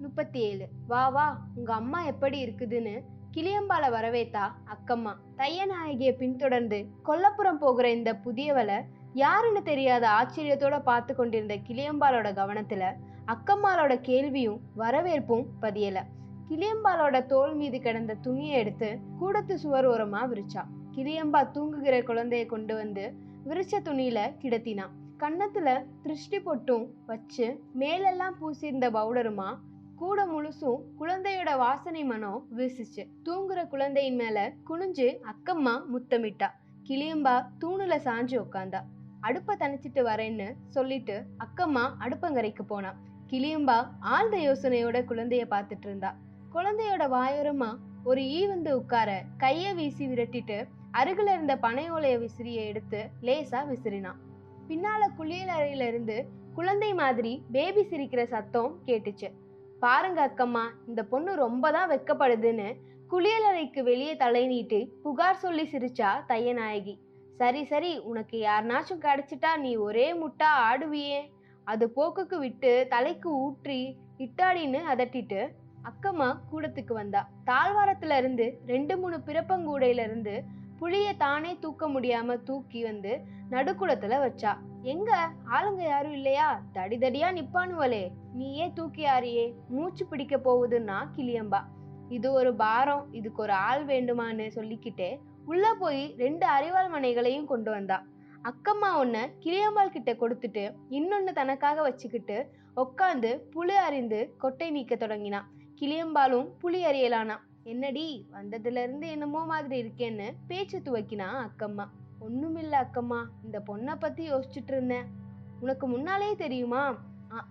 முப்பத்தி ஏழு வா வா உங்க அம்மா எப்படி இருக்குதுன்னு கிளியம்பால வரவேத்தா அக்கம்மா. தையநாயகியை பின்தொடர்ந்து கொல்லப்புறம் போகிற இந்த புதியவளை யாருன்னு தெரியாத ஆச்சரியத்தோட பார்த்து கொண்டிருந்த கிளியம்பாலோட கவனத்துல அக்கம்மாளோட கேள்வியும் வரவேற்பும் பதியல. கிளியம்பாலோட தோல் மீது கிடந்த துணியை எடுத்து கூடத்து சுவர் ஓரமா விரிச்சா. கிளியம்பா தூங்குகிற குழந்தைய கொண்டு வந்து விரிச்ச துணியில கிடத்தினான் கன்னத்துல திருஷ்டி பொட்டும் வச்சு மேலெல்லாம் பூசியிருந்த பவுடருமா கூட முழுசும் குழந்தையோட வாசனை மனம் வீசிச்சு. தூங்குற குழந்தையின் மேல குனிஞ்சு அக்கம்மா முத்தமிட்டா. கிளியம்பா தூணுல சாஞ்சு உக்காந்தா. அடுப்ப தணிச்சிட்டு வரேன்னு சொல்லிட்டு அக்கம்மா அடுப்பங்கரைக்கு போனா. கிளியம்பா ஆழ்ந்த யோசனையோட குழந்தைய பார்த்துட்டு இருந்தா. குழந்தையோட வாயோரமா ஒரு ஈ வந்து உட்கார கைய வீசி விரட்டிட்டு அருகில இருந்த பனை விசிறிய எடுத்து லேசா விசிறினான் பின்னால குளியல் அறையில இருந்து குழந்தை மாதிரி பேபி சிரிக்கிற சத்தம் கேட்டுச்சு. பாருங்க அக்கம்மா இந்த பொண்ணு ரொம்ப தான் வெக்கப்படுதுன்னு குளியலறைக்கு வெளியே தலை நீட்டு புகார் சொல்லி சிரிச்சா தையநாயகி. சரி சரி உனக்கு யாருனாச்சும் கிடைச்சிட்டா நீ ஒரே முட்டா ஆடுவியே. அது போக்குக்கு விட்டு தலைக்கு ஊற்றி இட்டாடின்னு அதட்டிட்டு அக்கம்மா கூடத்துக்கு வந்தா. தாழ்வாரத்துல இருந்து ரெண்டு மூணு பிறப்பங்கூடையில இருந்து புளிய தானே தூக்க முடியாம தூக்கி வந்து நடுக்குடத்துல வச்சா. எங்க? ஆளுங்க யாரும் இல்லையா? தடி தடியா நிப்பானுவலே நீயே தூக்கி ஆறியே. மூச்சு பிடிக்க போகுதுன்னா கிளியம்பா. இது ஒரு பாரம் இதுக்கு ஒரு ஆள் வேண்டுமான்னு சொல்லிக்கிட்டே உள்ள போய் ரெண்டு அரிவாள் மனைகளையும் கொண்டு வந்தா. அக்கம்மா ஒன்ன கிளியம்பாள் கிட்ட கொடுத்துட்டு இன்னொன்று தனக்காக வச்சுக்கிட்டு உட்காந்து புளி அறிந்து கொட்டை நீக்க தொடங்கினா. கிளியம்பாலும் புளி அறியலானா. என்னடி வந்ததுலேருந்து என்னமோ மாதிரி இருக்கேன்னு பேச்சு துவக்கினா அக்கம்மா. ஒன்றுமில்ல அக்கம்மா. இந்த பொண்ணை பற்றி யோசிச்சுட்டு இருந்தேன். உனக்கு முன்னாலே தெரியுமா?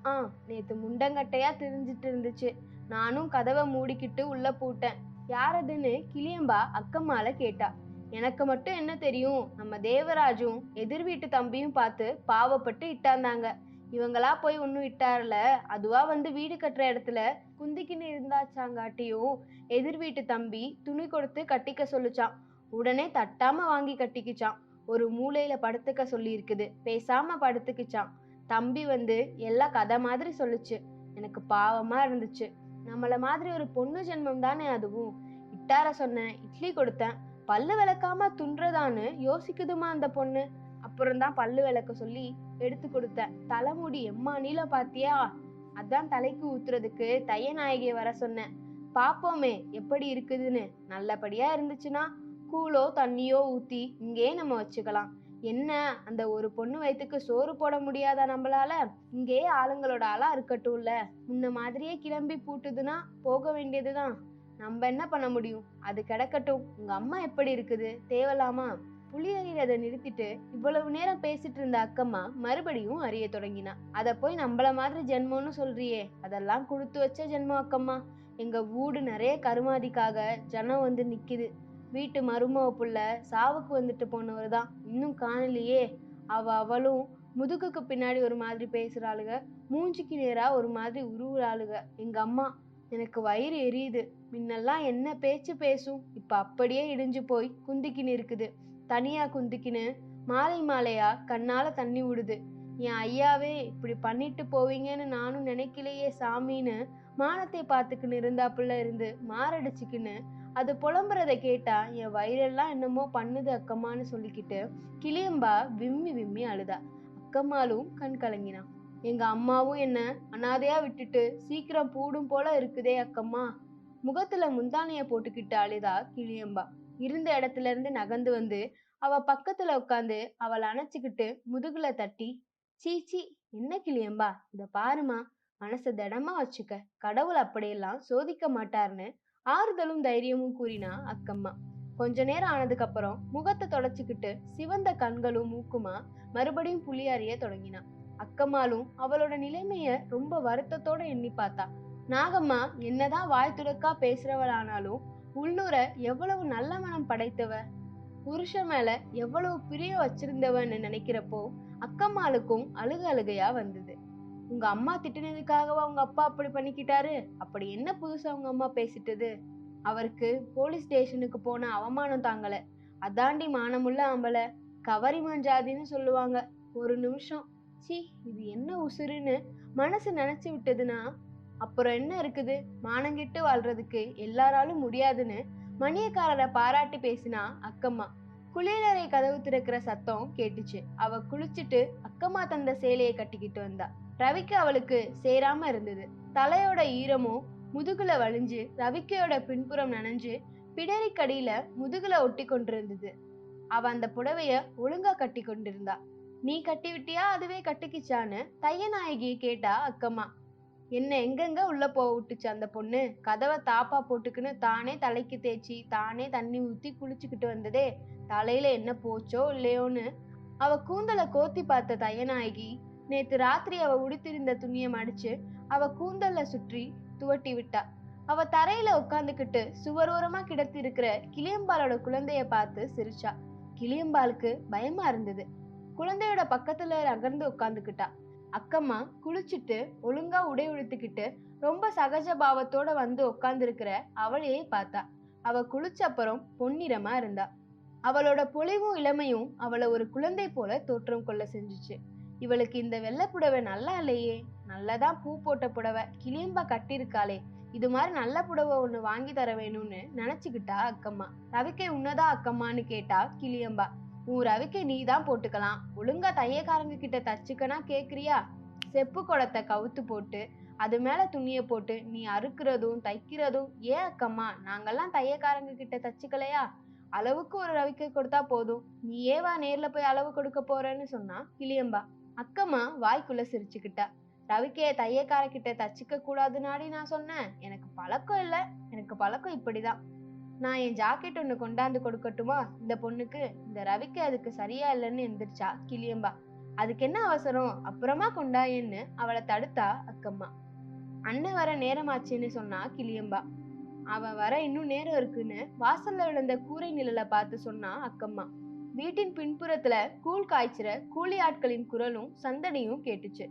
ஆ நேற்று முண்டங்கட்டையாக தெரிஞ்சிட்டு இருந்துச்சு. நானும் கதவை மூடிக்கிட்டு உள்ளே போட்டேன். யார் யாரதுன்னு கிளியம்பா அக்கம்மால கேட்டா. எனக்கு மட்டும் என்ன தெரியும்? நம்ம தேவராஜும் எதிர் வீட்டு தம்பியும் பார்த்து பாவப்பட்டு இட்டாந்தாங்க. இவங்களா போய் ஒன்றும் இட்டார்ல? அதுவா வந்து வீடு கட்டுற இடத்துல குந்திக்கின்னு இருந்தாச்சாங்காட்டியும் எதிர் வீட்டு தம்பி துணி கொடுத்து கட்டிக்க சொல்லுச்சான் உடனே தட்டாம வாங்கி கட்டிக்கிச்சான் ஒரு மூலையில படுத்துக்க சொல்லி இருக்குது பேசாம படுத்துக்கிச்சான் தம்பி வந்து எல்லாம் கதை மாதிரி சொல்லுச்சு. எனக்கு பாவமா இருந்துச்சு. நம்மள மாதிரி ஒரு பொண்ணு ஜென்மம் தானே அதுவும். இட்டார சொன்னேன் இட்லி கொடுத்தேன். பல்லு விளக்காம துன்றதான்னு யோசிக்குதுமா அந்த பொண்ணு? அப்புறம் தான் பல்லு விளக்க சொல்லி எடுத்து கொடுத்தேன். தலைமுடி எம்மா நீளம் பாத்தியா? அதான் தலைக்கு ஊத்துறதுக்கு தையநாயகியை வர சொன்னேன். பாப்போமே எப்படி இருக்குதுன்னு? நல்லபடியா இருந்துச்சுன்னா கூழோ தண்ணியோ ஊற்றி இங்கேயே நம்ம வச்சுக்கலாம். என்ன? அந்த ஒரு பொண்ணு வயிற்றுக்கு சோறு போட முடியாதா நம்மளால? இங்கேயே ஆளுங்களோட ஆளா இருக்கட்டும்ல முன்ன மாதிரியே கிளம்பி பூட்டுதுன்னா போக வேண்டியதுதான். நம்ம என்ன பண்ண முடியும்? அது கிடக்கட்டும். உங்க அம்மா எப்படி இருக்குது? தேவலாமா? புளியறியில் அதை நிறுத்திட்டு இவ்வளவு நேரம் பேசிட்டு இருந்த அக்கம்மா மறுபடியும் அறிய தொடங்கினா. அதை போய் நம்மள மாதிரி ஜென்மம்னு சொல்றியே. அதெல்லாம் கொடுத்து வச்ச ஜென்மம் அக்கம்மா. எங்க வீடு நிறைய கருமாதிக்காக ஜனம் வந்து நிக்குது. வீட்டு மருமவ புள்ள சாவுக்கு வந்துட்டு போனவர் தான் இன்னும் காணலையே. அவ அவளும் முதுகுக்கு பின்னாடி ஒரு மாதிரி பேசுறாளுக. மூஞ்சிக்கு நேரா ஒரு மாதிரி உருவுறாளுக. எங்க அம்மா எனக்கு வயிறு எரியுது. முன்னெல்லாம் என்ன பேச்சு பேசும்? இப்ப அப்படியே இடிஞ்சு போய் குந்திக்கின்னு இருக்குது. தனியா குந்திக்கின்னு மாலை மாலையா கண்ணால தண்ணி விடுது. என் ஐயாவே இப்படி பண்ணிட்டு போவீங்கன்னு நானும் நினைக்கலையே சாமின்னு மானத்தை பார்த்துக்கின்னு இருந்தாப்புல இருந்து மாரடிச்சுக்கின்னு அது புலம்புறத கேட்டா என் வயிறெல்லாம் என்னமோ பண்ணுது அக்கம்மான்னு சொல்லிக்கிட்டு கிளியம்பா விம்மி விம்மி அழுதா. அக்கம்மாலும் கண் கலங்கினா. எங்க அம்மாவும் என்ன அனாதையா விட்டுட்டு சீக்கிரம் பூடும் போல இருக்குதே அக்கம்மா. முகத்துல முந்தானைய போட்டுக்கிட்டு அழுதா கிளியம்பா. இருந்த இடத்துல இருந்து நகர்ந்து வந்து அவ பக்கத்துல உட்காந்து அவளை அணைச்சிக்கிட்டு முதுகுல தட்டி சீச்சி என்ன கிளியம்பா? இத பாருமா மனச திடமா வச்சுக்க. கடவுள் அப்படியெல்லாம் சோதிக்க மாட்டார்னு ஆறுதலும் தைரியமும் கூறினா அக்கம்மா. கொஞ்ச நேரம் ஆனதுக்கு அப்புறம் முகத்தை தொடச்சுக்கிட்டு சிவந்த கண்களும் மூக்குமா மறுபடியும் புலி அறிய அக்கம்மாலும் அக்கம்மாளும் அவளோட நிலைமைய ரொம்ப வருத்தத்தோட எண்ணி பார்த்தா. நாகம்மா என்னதான் வாய் துடக்கா பேசுறவளானாலும் உள்ளூர எவ்வளவு நல்ல மனம் படைத்தவ? புருஷன் மேல எவ்வளவு பிரிய வச்சிருந்தவன்னு நினைக்கிறப்போ அக்கம்மாளுக்கும் அழுக அழுகையா வந்தது. உங்க அம்மா திட்டினதுக்காகவா உங்க அப்பா அப்படி பண்ணிக்கிட்டாரு? அப்படி என்ன புதுசா உங்க அம்மா பேசிட்டது? அவருக்கு போலீஸ் ஸ்டேஷனுக்கு போன அவமானம் தாங்கல. அதாண்டி மானமுள்ள ஆம்பள. கவரிமன் ஜாதின்னு சொல்லுவாங்க. ஒரு நிமிஷம். சி இது என்ன உசுருன்னு மனசு நினைச்சு விட்டதுன்னா? அப்புறம் என்ன இருக்குது? மானங்கிட்டு வாழ்றதுக்கு எல்லாராலும் முடியாதுன்னு மணியக்காரரை பாராட்டி பேசினா அக்கம்மா. குளியலறை கதவு திறக்கிற சத்தம் கேட்டுச்சு. அவ குளிச்சுட்டு அக்கம்மா தந்த சேலையை கட்டிக்கிட்டு வந்தா. ரவிக்கு அவளுக்கு சேராம இருந்தது. தலையோட ஈரமும் முதுகுல வலிஞ்சு ரவிக்கையோட பின்புறம் நனைஞ்சு பிடரிக்கடியில முதுகுல ஒட்டி கொண்டிருந்தது. அவ அந்த புடவைய ஒழுங்கா கட்டி கொண்டிருந்தா. நீ கட்டி விட்டியா? அதுவே கட்டிக்கிச்சான்னு? தையநாயகி கேட்டா அக்கம்மா. என்ன எங்கெங்க உள்ள போக விட்டுச்சு அந்த பொண்ணு? கதவை தாப்பா போட்டுக்கின்னு தானே தலைக்கு தேய்ச்சி தானே தண்ணி ஊத்தி குளிச்சுக்கிட்டு வந்ததே. தலையில என்ன போச்சோ இல்லையோன்னு அவ கூந்தலை கோத்தி பார்த்த தயனாகி நேத்து ராத்திரி அவ உடுத்திருந்த துணியை மடிச்சு அவ கூந்தல்ல சுற்றி துவட்டி விட்டா. அவ தரையில உட்காந்துக்கிட்டு சுவரோரமா கிடத்தி இருக்கிற கிளியம்பாலோட குழந்தைய பார்த்து சிரிச்சா. கிளியம்பாலுக்கு பயமா இருந்தது. குழந்தையோட பக்கத்துல அகர்ந்து உட்காந்துக்கிட்டா அக்கம்மா குளிச்சுட்டு ஒழுங்கா உடை உழுத்துக்கிட்டு ரொம்ப சகஜ பாவத்தோட வந்து உட்காந்துருக்கிற அவளையே பார்த்தா. அவ குளிச்ச அப்புறம் பொன்னிறமா இருந்தா. அவளோட பொலிவும் இளமையும் அவளை ஒரு குழந்தை போல தோற்றம் கொள்ள செஞ்சுச்சு. இவளுக்கு இந்த வெள்ளை புடவை நல்லா இல்லையே? நல்லதான் பூ போட்ட புடவை கிளியம்பா கட்டியிருக்காளே. இது மாதிரி நல்ல புடவை ஒன்னு வாங்கி தர வேணும்னு நினைச்சுக்கிட்டா அக்கம்மா. ரவிக்கை உன்னதா அக்கம்மான்னு கேட்டா கிளியம்பா. உன் ரவிக்கை நீ தான் போட்டுக்கலாம். ஒழுங்கா தையக்காரங்க கிட்ட தச்சுக்கனா கேக்குறியா? செப்பு குடத்தை கவுத்து போட்டு அது மேல துணியை போட்டு நீ அறுக்கிறதும் தைக்கிறதும் ஏன் அக்கம்மா? நாங்கெல்லாம் தையக்காரங்க கிட்ட தச்சுக்கலையா? அளவுக்கு ஒரு ரவிக்கை கொடுத்தா போதும். நீ ஏவா நேர்ல போய் அளவு கொடுக்க போறேன்னு சொன்னா கிளியம்பா. அக்கம்மா வாய்க்குள்ள சிரிச்சுக்கிட்டா. ரவிக்கைய தையக்கார கிட்ட தச்சுக்க கூடாதுனாடி நான் சொன்னேன். எனக்கு பழக்கம் இல்லை. எனக்கு பழக்கம் இப்படிதான். நான் என் ஜாக்கெட் ஒன்று கொண்டாந்து கொடுக்கட்டுமா? இந்த பொண்ணுக்கு இந்த ரவிக்கு அதுக்கு சரியா இல்லைன்னு எந்திரிச்சா கிளியம்பா. அதுக்கு என்ன அவசரம்? அப்புறமா கொண்டாயேன்னு அவளை தடுத்தா அக்கம்மா. அண்ணன் வர நேரமாச்சுன்னு சொன்னா கிளியம்பா. அவன் வர இன்னும் நேரம் இருக்குன்னு வாசல்ல விழுந்த கூரை நிழலை பார்த்து சொன்னா அக்கம்மா. வீட்டின் பின்புறத்துல கூழ் காய்ச்சிற கூலி ஆட்களின் குரலும் சந்தடியும் கேட்டுச்சு.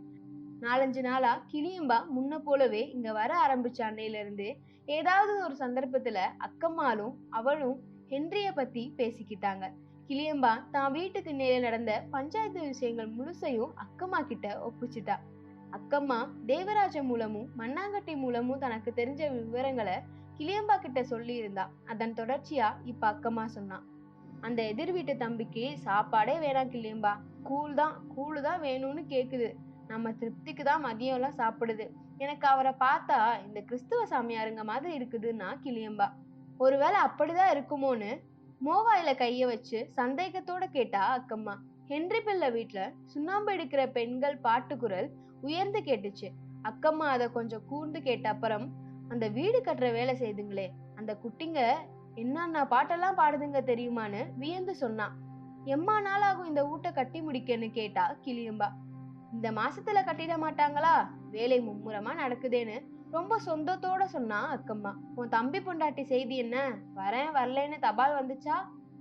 நாலஞ்சு நாளா கிளியம்பா முன்ன போலவே இங்க வர ஆரம்பிச்ச அன்னையில இருந்து ஏதாவது ஒரு சந்தர்ப்பத்துல அக்கம்மாலும் அவளும் ஹென்ரிய பத்தி பேசிக்கிட்டாங்க. கிளியம்பா தான் வீட்டுக்கு நேர நடந்த பஞ்சாயத்து விஷயங்கள் முழுசையும் அக்கம்மா கிட்ட ஒப்பிச்சிட்டா. அக்கம்மா தேவராஜ மூலமும் மண்ணாங்கட்டி மூலமும் தனக்கு தெரிஞ்ச விவரங்களை கிளியம்பா கிட்ட சொல்லி இருந்தா அதன் தொடர்ச்சியா இப்ப அக்கம்மா சொன்னான் அந்த எதிர் வீட்டு தம்பிக்கு சாப்பாடே வேணாம் கிளியம்பா. கூழ் தான் கூழு தான் வேணும்னு கேக்குது. நம்ம திருப்திக்கு தான் மதியம்லாம் சாப்பிடுது. எனக்கு அவரை பார்த்தா இந்த கிறிஸ்துவ சாமியாருங்க மாதிரி இருக்குதுன்னா கிளியம்பா. ஒருவேளை அப்படிதான் இருக்குமோன்னு மோவாயில கைய வச்சு சந்தேகத்தோட கேட்டா அக்கம்மா. ஹென்றி பிள்ளை வீட்டுல சுண்ணாம்பு எடுக்கிற பெண்கள் பாட்டுக்குரல் உயர்ந்து கேட்டுச்சு. அக்கம்மா அதை கொஞ்சம் கூர்ந்து கேட்ட அப்புறம் அந்த வீடு கட்டுற வேலை செய்துங்களே அந்த குட்டிங்க என்னென்ன பாட்டெல்லாம் பாடுதுங்க தெரியுமான்னு வியந்து சொன்னான் எம்மா நாளாகும் இந்த வீட்டை கட்டி முடிக்கன்னு கேட்டா கிளியம்பா. இந்த மாசத்துல கட்டிட மாட்டாங்களா? வேலை மும்முரமா நடக்குதேன்னு ரொம்ப சொந்தத்தோட சொன்னா அக்கம்மா. உன் தம்பி பொண்டாட்டி செய்தி என்ன? வரேன் வரலைன்னு தபால் வந்துச்சா?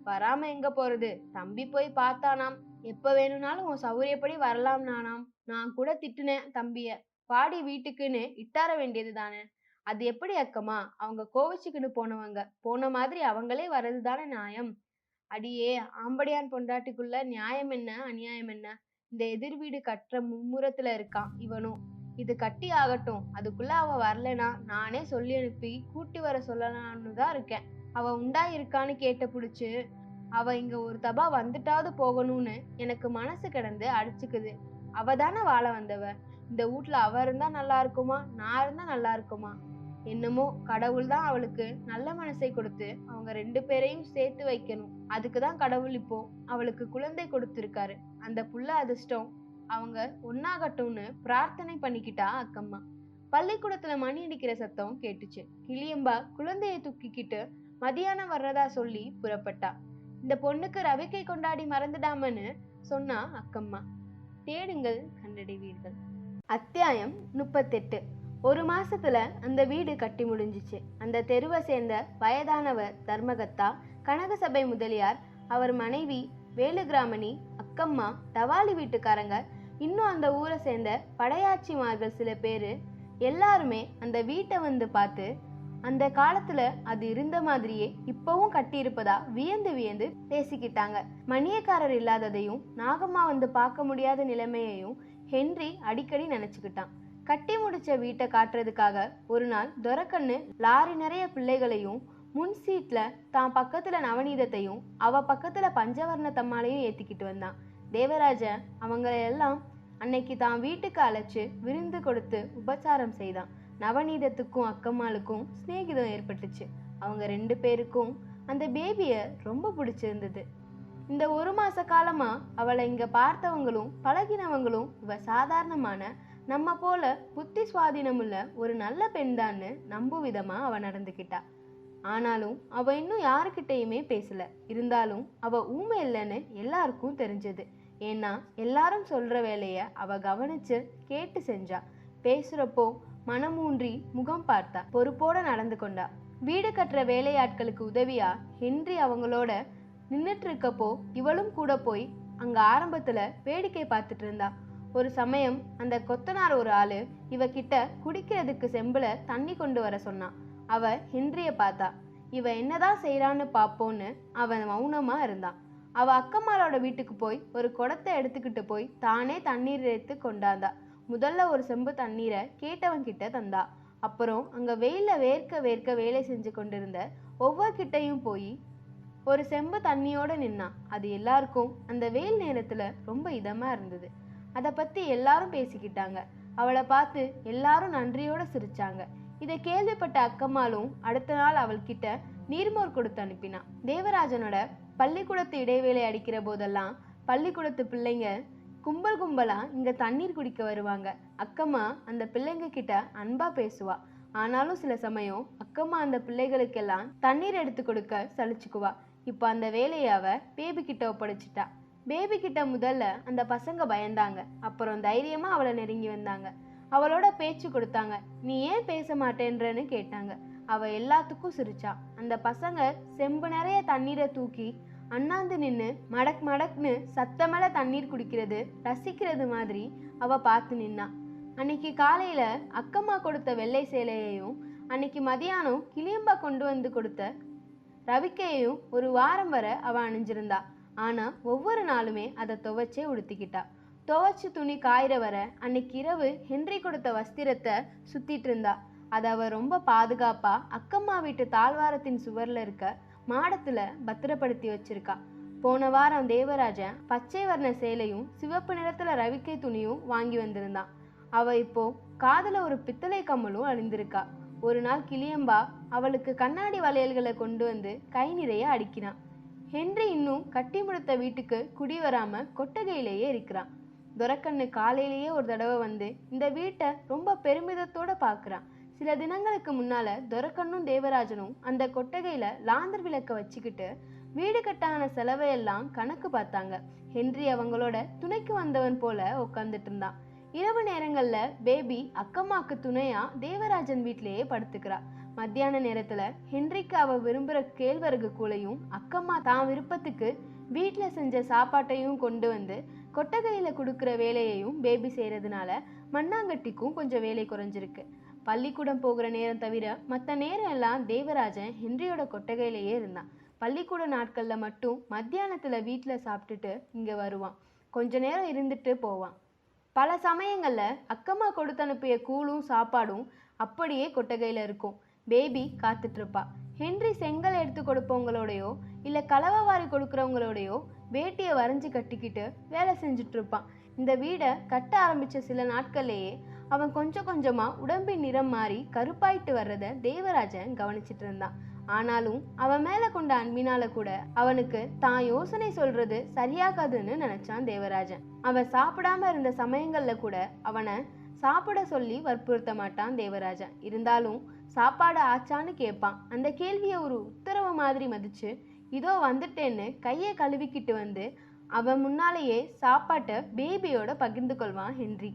வராம எங்க போறது? தம்பி போய் பார்த்தானாம். எப்ப வேணும்னாலும் உன் சௌரியப்படி வரலாம் நானாம். நான் கூட திட்டுனேன் தம்பிய. பாடி வீட்டுக்குன்னு இட்டார வேண்டியது தானே. அது எப்படி அக்கம்மா? அவங்க கோவிச்சுக்குன்னு போனவங்க. போன மாதிரி அவங்களே வர்றது தானே நியாயம். அடியே ஆம்படியான் பொண்டாட்டிக்குள்ள நியாயம் என்ன அநியாயம் என்ன? இந்த எதிர் வீடு கட்டுற மும்முரத்துல இருக்கான் இவனும். இது கட்டி ஆகட்டும். அதுக்குள்ள அவ வரலனா நானே சொல்லி அனுப்பி கூட்டி வர சொல்லலாம்னு தான் இருக்கேன். அவ உண்டா இருக்கான்னு கேட்ட புடிச்சு அவ இங்க ஒரு தபா வந்துட்டாவது போகணும்னு எனக்கு மனசு கிடந்து அடிச்சுக்குது. அவ தானே வாழ வந்தவ. இந்த வீட்ல அவ இருந்தா நல்லா இருக்குமா? நான் இருந்தா நல்லா இருக்குமா? என்னமோ கடவுள் தான் அவளுக்கு நல்ல மனசை கொடுத்து அவங்க ரெண்டு பேரையும் சேர்த்து வைக்கணும். அதுக்கு தான் கடவுள் இப்போ அவளுக்கு குழந்தை கொடுத்துருக்காரு. அந்த புள்ள அதிர்ஷ்டம். அவங்க ஒன்னாகட்டும்னு பிரார்த்தனை பண்ணிக்கிட்டா அக்கம்மா. பள்ளிக்கூடத்துல மணி அடிக்கிற சத்தம் கேட்டுச்சு. கிளியம்பா குழந்தைய தூக்கிக்கிட்டு மதியானம் வர்றதா சொல்லி புறப்பட்டா. இந்த பொண்ணுக்கு ரவிக்கை கொண்டாடி மறந்துடாமன்னு சொன்னா அக்கம்மா. தேடுங்கள் கண்டடைவீர்கள். அத்தியாயம் முப்பத்தெட்டு. ஒரு மாசத்துல அந்த வீடு கட்டி முடிஞ்சிச்சு. அந்த தெருவை சேர்ந்த வயதானவர் தர்மகத்தா கனகசபை முதலியார் அவர் மனைவி வேலுகிராமணி அக்கம்மா தவாலி வீட்டுக்காரங்க இன்னும் அந்த ஊரை சேர்ந்த படையாட்சிமார்கள் சில பேரு எல்லாருமே அந்த வீட்டை வந்து பார்த்து அந்த காலத்துல அது இருந்த மாதிரியே இப்பவும் கட்டியிருப்பதா வியந்து வியந்து பேசிக்கிட்டாங்க. மணியக்காரர் இல்லாததையும் நாகம்மா வந்து பார்க்க முடியாத நிலைமையையும் ஹென்றி அடிக்கடி நினைச்சுக்கிட்டான். கட்டி முடிச்ச வீட்டை காட்டுறதுக்காக ஒரு நாள் துரக்கண்ணு லாரி நிறைய பிள்ளைகளையும் முன் சீட்ல தான் பக்கத்துல நவநீதத்தையும் அவ பக்கத்துல பஞ்சவர்ண தம்மாலையும் ஏத்திக்கிட்டு வந்தான். தேவராஜன் அவங்களையெல்லாம் அன்னைக்கு தான் வீட்டுக்கு அழைச்சு விருந்து கொடுத்து உபச்சாரம் செய்தான். நவநீதத்துக்கும் அக்கம்மாளுக்கும் சிநேகிதம் ஏற்பட்டுச்சு. அவங்க ரெண்டு பேருக்கும் அந்த பேபிய ரொம்ப பிடிச்சிருந்தது. இந்த ஒரு மாச காலமா அவளை இங்க பார்த்தவங்களும் பழகினவங்களும் இவ சாதாரணமான நம்ம போல புத்தி சுவாதீனமுள்ள ஒரு நல்ல பெண்தான்னு நம்பும் விதமா அவ நடந்துக்கிட்டா ஆனாலும் அவ இன்னும் யாருக்கிட்டேயுமே பேசல. இருந்தாலும் அவ ஊமை இல்லைன்னு எல்லாருக்கும் தெரிஞ்சது. ஏன்னா எல்லாரும் சொல்ற வேலைய அவ கவனிச்சு கேட்டு செஞ்சா. பேசுறப்போ மனமூன்றி முகம் பார்த்தா. பொறுப்போட நடந்து கொண்டா. வீடு கட்டுற வேலையாட்களுக்கு உதவியா ஹென்றி அவங்களோட நின்றுட்டு இருக்கப்போ இவளும் கூட போய் அங்க ஆரம்பத்துல வேடிக்கை பார்த்துட்டு இருந்தா. ஒரு சமயம் அந்த கொத்தனார் ஒரு ஆளு இவகிட்ட குடிக்கிறதுக்கு செம்புல தண்ணி கொண்டு வர சொன்னான். அவ ஹென்ரிய பார்த்தா இவ என்னதான் செய்யறான்னு பாப்போன்னு அவன் மௌனமா இருந்தான். அவ அக்கம்மாளோட வீட்டுக்கு போய் ஒரு குடத்தை எடுத்துக்கிட்டு போய் தானே தண்ணீர் எடுத்து கொண்டாந்தா. முதல்ல ஒரு செம்பு தண்ணீரை கேட்டவன் கிட்ட தந்தா. அப்புறம் அங்க வெயில வேர்க்க வேர்க்க வேலை செஞ்சு கொண்டிருந்த ஒவ்வொரு கிட்டையும் போய் ஒரு செம்பு தண்ணியோட நின்னான். அது எல்லாருக்கும் அந்த வெயில் நேரத்துல ரொம்ப இதமா இருந்தது. அதை பற்றி எல்லாரும் பேசிக்கிட்டாங்க. அவளை பார்த்து எல்லாரும் நன்றியோட சிரிச்சாங்க. இதை கேள்விப்பட்ட அக்கம்மாளும் அடுத்த நாள் அவள்கிட்ட நீர்மோர் கொடுத்து அனுப்பினான் தேவராஜனோட பள்ளிக்கூடத்து இடைவேளை அடிக்கிற போதெல்லாம் பள்ளிக்கூடத்து பிள்ளைங்க கும்பல் கும்பலா இங்க தண்ணீர் குடிக்க வருவாங்க. அக்கம்மா அந்த பிள்ளைங்க கிட்ட அன்பா பேசுவா. ஆனாலும் சில சமயம் அக்கம்மா அந்த பிள்ளைகளுக்கெல்லாம் தண்ணீர் எடுத்து கொடுக்க சலிச்சுக்குவா. இப்போ அந்த வேலையை அவ பேபி கிட்ட ஒப்படைச்சிட்டா. பேபி கிட்ட முதல்ல அந்த பசங்க பயந்தாங்க. அப்புறம் தைரியமா அவளை நெருங்கி வந்தாங்க. அவளோட பேச்சு கொடுத்தாங்க. நீ ஏன் பேச மாட்டேன்றன்னு கேட்டாங்க. அவ எல்லாத்துக்கும் சிரிச்சா. அந்த பசங்க செம்பு நிறைய தண்ணீரை தூக்கி அண்ணாந்து நின்று மடக் மடக்னு சத்தமல தண்ணீர் குடிக்கிறது ரசிக்கிறது மாதிரி அவ பார்த்து நின்னா. அன்னைக்கு காலையில அக்கம்மா கொடுத்த வெள்ளை சேலையையும் அன்னைக்கு மதியானம் கிளியம்பா கொண்டு வந்து கொடுத்த ரவிக்கையையும் ஒரு வாரம் வரை அவ அணிஞ்சிருந்தா. ஆனால் ஒவ்வொரு நாளுமே அதை துவைச்சே உடுத்திக்கிட்டா. துவைச்சு துணி காயிற வர அன்னைக்கு இரவு ஹென்றி கொடுத்த வஸ்திரத்தை சுத்திட்டு இருந்தா. அதை அவ ரொம்ப பாதுகாப்பா அக்கம்மா வீட்டு தாழ்வாரத்தின் சுவர்ல இருக்க மாடத்துல பத்திரப்படுத்தி வச்சிருக்கா. போன வாரம் தேவராஜன் பச்சை வர்ண சேலையும் சிவப்பு நிறத்துல ரவிக்கை துணியும் வாங்கி வந்திருந்தான் அவ இப்போ காதல ஒரு பித்தளை கம்மலும் அணிந்திருக்கா. ஒரு நாள் கிளியம்பா அவளுக்கு கண்ணாடி வளையல்களை கொண்டு வந்து கை நிறைய அடிக்கிறான் ஹென்றி இன்னும் கட்டி முடித்த வீட்டுக்கு குடி வராம கொட்டகையிலேயே இருக்கிறான். துரக்கண்ணு காலையிலேயே ஒரு தடவை வந்து இந்த வீட்டை ரொம்ப பெருமிதத்தோட பார்க்கறான். சில தினங்களுக்கு முன்னால துரக்கண்ணும் தேவராஜனும் அந்த கொட்டகையில லாந்தர் விளக்க வச்சுக்கிட்டு வீடு கட்டான செலவையெல்லாம் கணக்கு பார்த்தாங்க. ஹென்றி அவங்களோட துணைக்கு வந்தவன் போல உட்காந்துட்டு இருந்தான். இரவு நேரங்கள்ல பேபி அக்கம்மாக்கு துணையா தேவராஜன் வீட்டிலேயே படுத்துக்கிறா. மத்தியான நேரத்துல ஹென்றிக்கு அவ விரும்புற கேழ்வரகு கூழையும் அக்கம்மா தான் விருப்பத்துக்கு வீட்டில் செஞ்ச சாப்பாட்டையும் கொண்டு வந்து கொட்டகையில கொடுக்குற வேலையையும் பேபி செய்யறதுனால மண்ணாங்கட்டிக்கும் கொஞ்சம் வேலை குறைஞ்சிருக்கு. பள்ளிக்கூடம் போகிற நேரம் தவிர மற்ற நேரம் எல்லாம் தேவராஜன் ஹென்ரியோட கொட்டகையிலேயே இருந்தான். பள்ளிக்கூட நாட்கள்ல மட்டும் மத்தியானத்துல வீட்டில் சாப்பிட்டுட்டு இங்க வருவான். கொஞ்ச நேரம் இருந்துட்டு போவான். பல சமயங்கள்ல அக்கம்மா கொடுத்து அனுப்பிய கூழும் சாப்பாடும் அப்படியே கொட்டகையில இருக்கும். பேபி காத்துட்ருப்பா. ஹென்றி செங்கல் எடுத்து கொடுப்பவங்களோடையோ இல்லை கலவை வாரி வேட்டியை வரைஞ்சி கட்டிக்கிட்டு வேலை செஞ்சிட்ருப்பான். இந்த வீடை கட்ட ஆரம்பித்த சில நாட்கள்லேயே அவன் கொஞ்சம் கொஞ்சமாக உடம்பின் நிறம் மாறி கருப்பாயிட்டு வர்றத தேவராஜன் கவனிச்சிட்டு இருந்தான் ஆனாலும் அவன் மேலே கொண்ட அன்பினால கூட அவனுக்கு தான் யோசனை சொல்றது சரியாகாதுன்னு நினைச்சான் தேவராஜன். அவன் சாப்பிடாம இருந்த சமயங்கள்ல கூட அவனை சாப்பிட சொல்லி வற்புறுத்த மாட்டான் தேவராஜன். இருந்தாலும் சாப்பாடு ஆச்சான்னு கேட்பான் அந்த கேள்வியை ஒரு உத்தரவு மாதிரி மதிச்சு இதோ வந்துட்டேன்னு கையை கழுவிக்கிட்டு வந்து அவன் முன்னாலேயே சாப்பாட்டை பேபியோட பகிர்ந்து கொள்வான் ஹென்றி.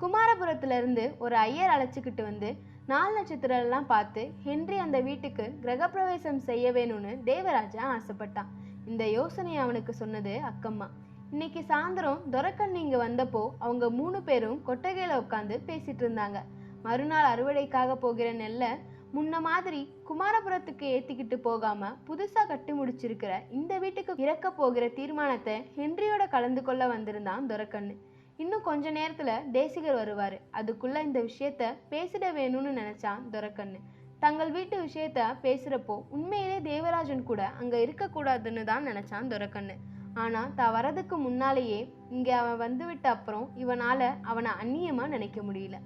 குமாரபுரத்துலேருந்து ஒரு ஐயர் அழைச்சிக்கிட்டு வந்து நாலு நட்சத்திரம் எல்லாம் பார்த்து ஹென்றி அந்த வீட்டுக்கு கிரகப்பிரவேசம் செய்ய வேணும்னு தேவராஜா ஆசைப்பட்டான். இந்த யோசனை அவனுக்கு சொன்னது அக்கம்மா. இன்னைக்கு சாயந்தரம் துரக்கண்ணு இங்கே வந்தப்போ அவங்க மூணு பேரும் கொட்டகையில் உட்காந்து பேசிட்டு இருந்தாங்க. மறுநாள் அறுவடைக்காக போகிற நெல்லை முன்ன மாதிரி குமாரபுரத்துக்கு ஏத்திக்கிட்டு போகாம புதுசா கட்டி முடிச்சிருக்கிற இந்த வீட்டுக்கு இறக்க போகிற தீர்மானத்தை ஹென்ரியோட கலந்து கொள்ள வந்திருந்தான் துரக்கண்ணு. இன்னும் கொஞ்ச நேரத்துல தேசிகர் வருவாரு. அதுக்குள்ள இந்த விஷயத்த பேசிட வேணும்னு நினைச்சான் துரக்கண்ணு. தங்கள் வீட்டு விஷயத்த பேசுறப்போ உண்மையிலே தேவராஜன் கூட அங்க இருக்கக்கூடாதுன்னு தான் நினைச்சான் துரக்கண்ணு. ஆனா தான் வரதுக்கு முன்னாலேயே இங்க அவன் வந்துவிட்ட அப்புறம் இவனால அவனை அந்நியமா நினைக்க முடியல.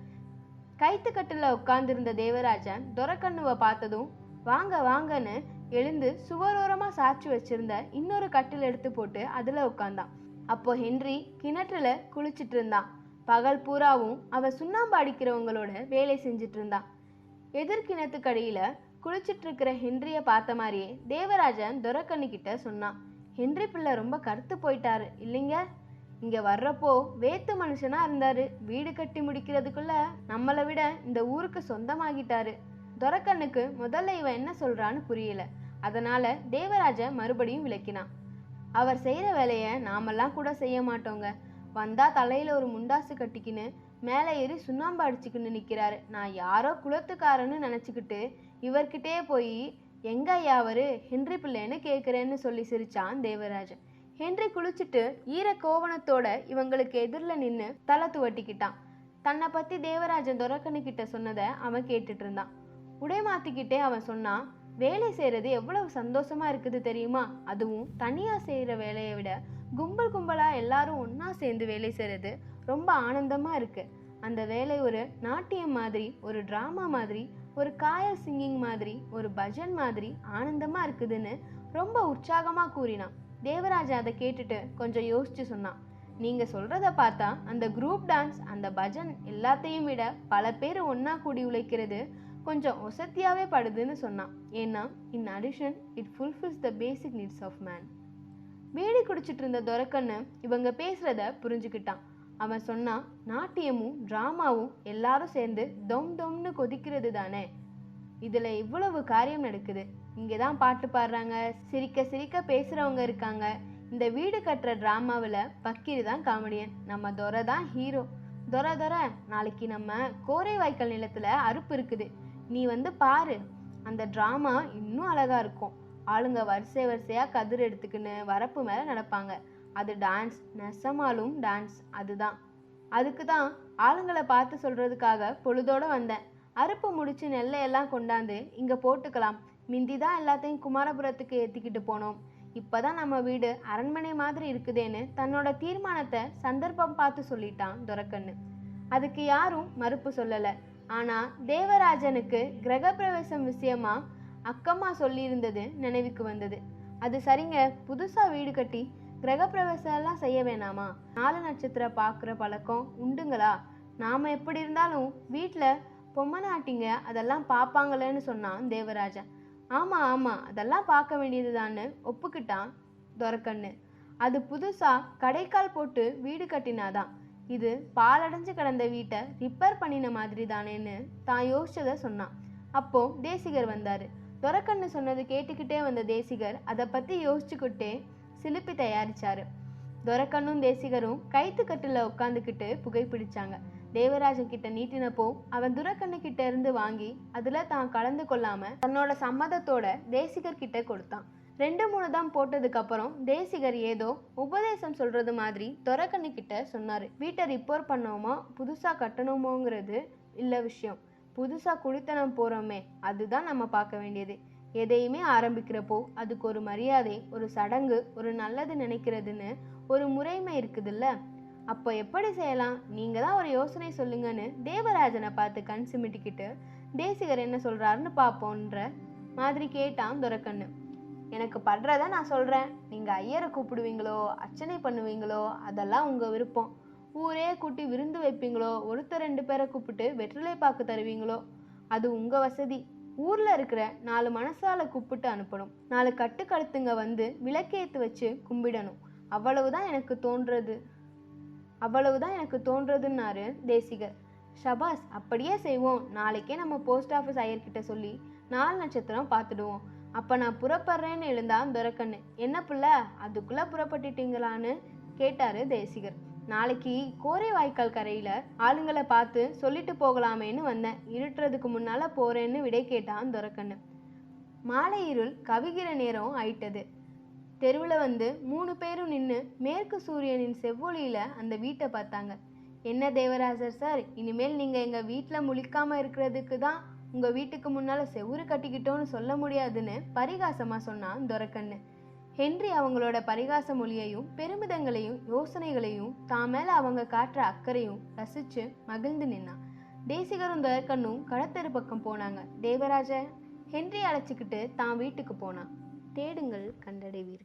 கைத்துக்கட்டுல உட்கார்ந்திருந்த தேவராஜன் துரக்கண்ணுவை பார்த்ததும் வாங்க வாங்கன்னு எழுந்து சுவரோரமாக சாய்ச்சி வச்சிருந்த இன்னொரு கட்டில் எடுத்து போட்டு அதில் உட்காந்தான் அப்போ ஹென்றி கிணற்றுல குளிச்சிட்டு இருந்தான். பகல் பூராவும் அவ சுண்ணாம்பு அடிக்கிறவங்களோட வேலை செஞ்சுட்டு இருந்தான். எதிர்கிணத்துக்கடியில் குளிச்சிட்டு இருக்கிற ஹென்றியை பார்த்த மாதிரியே தேவராஜன் துரக்கண்ணு கிட்ட சொன்னான். ஹென்றி பிள்ளை ரொம்ப கருத்து போயிட்டாரு இல்லைங்க? இங்கே வர்றப்போ வேத்து மனுஷனாக இருந்தார். வீடு கட்டி முடிக்கிறதுக்குள்ள நம்மளை விட இந்த ஊருக்கு சொந்தமாகிட்டாரு. துரக்கண்ணுக்கு முதல்ல இவன் என்ன சொல்கிறான்னு புரியல. அதனால தேவராஜ மறுபடியும் விளக்கினான். அவர் செய்கிற வேலையை நாமெல்லாம் கூட செய்ய மாட்டோங்க. வந்தால் தலையில் ஒரு முண்டாசு கட்டிக்கின்னு மேலே ஏறி சுண்ணாம்பு அடிச்சுக்கின்னு நிற்கிறாரு நான் யாரோ குலத்துக்காரன்னு நினச்சிக்கிட்டு இவர்கிட்டே போய் எங்க ஐயா அவர்? ஹென்றி பிள்ளைன்னு கேட்குறேன்னு சொல்லி சிரிச்சான் தேவராஜன். ஹென்றி குளிச்சுட்டு ஈர கோவணத்தோட இவங்களுக்கு எதிரில் நின்று தலை துவட்டிக்கிட்டான். தன்னை பற்றி தேவராஜன் துரக்கணுக்கிட்ட சொன்னதை அவன் கேட்டுட்டு இருந்தான். உடை மாற்றிக்கிட்டே அவன் சொன்னான் வேலை செய்கிறது எவ்வளவு சந்தோஷமாக இருக்குது தெரியுமா? அதுவும் தனியாக செய்கிற வேலையை விட கும்பல் கும்பலாக எல்லாரும் ஒன்றா சேர்ந்து வேலை செய்கிறது ரொம்ப ஆனந்தமாக இருக்குது அந்த வேலை ஒரு நாட்டியம் மாதிரி ஒரு ட்ராமா மாதிரி ஒரு காயல் சிங்கிங் மாதிரி ஒரு பஜன் மாதிரி ஆனந்தமாக இருக்குதுன்னு ரொம்ப உற்சாகமாக கூறினான். தேவராஜா அதை கேட்டுட்டு கொஞ்சம் யோசிச்சு சொன்னான். நீங்கள் சொல்கிறத பார்த்தா அந்த குரூப் டான்ஸ் அந்த பஜன் எல்லாத்தையும் விட பல பேர் ஒன்றா கூடி உழைக்கிறது கொஞ்சம் ஒசத்தியாகவே படுதுன்னு சொன்னான். ஏன்னா in addition it fulfils the basic needs of man வேடி குடிச்சிட்டு இருந்த துரக்கண்ணு இவங்க பேசுகிறத புரிஞ்சுக்கிட்டான். அவன் சொன்னான் நாட்டியமும் ட்ராமாவும் எல்லாரும் சேர்ந்து தொம் தொம்னு கொதிக்கிறது தானே இதில் இவ்வளவு காரியம் நடக்குது. இங்கே தான் பாட்டு பாடுறாங்க சிரிக்க சிரிக்க பேசுகிறவங்க இருக்காங்க. இந்த வீடு கட்டுற ட்ராமாவில் பக்கீர் தான் காமெடியன். நம்ம துரை தான் ஹீரோ. துரை துரை நாளைக்கு நம்ம கோரை வாய்க்கால் நிலத்தில் அறுப்பு இருக்குது. நீ வந்து பாரு அந்த ட்ராமா இன்னும் அழகாக இருக்கும். ஆளுங்க வரிசை வரிசையாக கதிர் எடுத்துக்கின்னு வரப்பு மேலே நடப்பாங்க. அது டான்ஸ் நெசமாலும் டான்ஸ் அதுதான். அதுக்கு தான் ஆளுங்களை பார்த்து சொல்கிறதுக்காக பொழுதோடு வந்தேன். அறுப்பு முடிச்சு நெல்லையெல்லாம் கொண்டாந்து இங்கே போட்டுக்கலாம். மிந்தி தான் எல்லாத்தையும் குமாரபுரத்துக்கு ஏற்றிக்கிட்டு போனோம். இப்பதான் நம்ம வீடு அரண்மனை மாதிரி இருக்குதேன்னு தன்னோட தீர்மானத்தை சந்தர்ப்பம் பார்த்து சொல்லிட்டான் துரக்கண்ணு. அதுக்கு யாரும் மறுப்பு சொல்லலை. ஆனால் தேவராஜனுக்கு கிரகப்பிரவேசம் விஷயமா அக்கம்மா சொல்லியிருந்தது நினைவுக்கு வந்தது. அது சரிங்க புதுசாக வீடு கட்டி கிரகப்பிரவேசம் எல்லாம் செய்ய வேணாமா? நாலு நட்சத்திரம் பார்க்குற பழக்கம் உண்டுங்களா? நாம் எப்படி இருந்தாலும் வீட்டில் பொம்மனாட்டிங்க அதெல்லாம் பார்ப்பாங்களேன்னு சொன்னான் தேவராஜன். ஆமா ஆமாம் அதெல்லாம் பார்க்க வேண்டியதுதான்னு ஒப்புக்கிட்டான் துரக்கண்ணு. அது புதுசாக கடைக்கால் போட்டு வீடு கட்டினாதான். இது பாலடைஞ்சு கிடந்த வீட்டை ரிப்பேர் பண்ணின மாதிரி தானேன்னு தான் யோசிச்சதை சொன்னான். அப்போ தேசிகர் வந்தார். துரக்கண்ணு சொன்னது கேட்டுக்கிட்டே வந்த தேசிகர் அதை பத்தி யோசிச்சுக்கிட்டே சிலுப்பி தயாரிச்சாரு. துரக்கண்ணும் தேசிகரும் கைத்துக்கட்டுல உட்காந்துக்கிட்டு புகைப்பிடிச்சாங்க தேவராஜன் கிட்ட நீட்டினப்போ அவன் துரக்கண்ணு கிட்ட இருந்து வாங்கி அதுல தான் கலந்து கொள்ளாம தன்னோட சம்மதத்தோட தேசிகர் கிட்ட கொடுத்தான். ரெண்டு மூணு தான் போட்டதுக்கு அப்புறம் தேசிகர் ஏதோ உபதேசம் சொல்றது மாதிரி துரக்கண்ணு கிட்ட சொன்னாரு. வீட்டை ரிப்போர் பண்ணோமா புதுசா கட்டணுமோங்கிறது இல்ல விஷயம். புதுசா குடித்தனம் போறோமே அதுதான் நம்ம பார்க்க வேண்டியது. எதையுமே ஆரம்பிக்கிறப்போ அதுக்கு ஒரு மரியாதை ஒரு சடங்கு ஒரு நல்லது நினைக்கிறதுன்னு ஒரு முறைமை இருக்குதுல்ல? அப்போ எப்படி செய்யலாம்? நீங்க தான் ஒரு யோசனை சொல்லுங்கன்னு தேவராஜனை பார்த்து கண் சிமிட்டிக்கிட்டு தேசிகர் என்ன சொல்றாருன்னு பார்ப்போன்ற மாதிரி கேட்டான் துரக்கண்ணு. எனக்கு படுறத நான் சொல்றேன். நீங்க ஐயரை கூப்பிடுவீங்களோ அர்ச்சனை பண்ணுவீங்களோ அதெல்லாம் உங்க விருப்பம். ஊரே கூட்டி விருந்து வைப்பீங்களோ ஒருத்தர் ரெண்டு பேரை கூப்பிட்டு வெற்றிலை பாக்கு தருவீங்களோ அது உங்க வசதி. ஊர்ல இருக்கிற நாலு மனசால கூப்பிட்டு அனுப்பணும். நாலு கட்டுக்கழுத்துங்க வந்து விளக்கேத்து வச்சு கும்பிடணும். அவ்வளவுதான் எனக்கு தோன்றது. அவ்வளவுதான் எனக்கு தோன்றதுன்னாரு தேசிகர். ஷபாஸ் அப்படியே செய்வோம். நாளைக்கே நம்ம போஸ்ட் ஆஃபீஸ் ஐயர்கிட்ட சொல்லி நாலு நட்சத்திரம் பார்த்துடுவோம் அப்போ நான் புறப்படுறேன்னு எழுந்தான் துரக்கண்ணு என்ன பிள்ள? அதுக்குள்ளே புறப்பட்டுட்டீங்களான்னு கேட்டாரு தேசிகர். நாளைக்கு கோரை வாய்க்கால் கரையில் ஆளுங்களை பார்த்து சொல்லிட்டு போகலாமேன்னு வந்தேன். இருட்டுறதுக்கு முன்னால் போகிறேன்னு விடை கேட்டான் துரக்கண்ணு. மாலை இருள் கவிகிற நேரம் ஆயிட்டது. தெருவில் வந்து மூணு பேரும் நின்று மேற்கு சூரியனின் செவ்வொளியில் அந்த வீட்டை பார்த்தாங்க. என்ன தேவராஜர் சார் இனிமேல் நீங்கள் எங்கள் வீட்டில் முழிக்காமல் இருக்கிறதுக்கு தான் உங்கள் வீட்டுக்கு முன்னால் செவுரு கட்டிக்கிட்டோன்னு சொல்ல முடியாதுன்னு பரிகாசமாக சொன்னான் துரக்கண்ணு. ஹென்றி அவங்களோட பரிகாச மொழியையும் பெருமிதங்களையும் யோசனைகளையும் தான் மேலே அவங்க காட்டுற அக்கறையும் ரசித்து மகிழ்ந்து நின்னான். தேசிகரும் துரக்கண்ணும் கடத்தெரு பக்கம் போனாங்க. தேவராஜ ஹென்றி அழைச்சிக்கிட்டு தான் வீட்டுக்கு போனான். தேடுங்கள் கண்டடைவீர்கள்.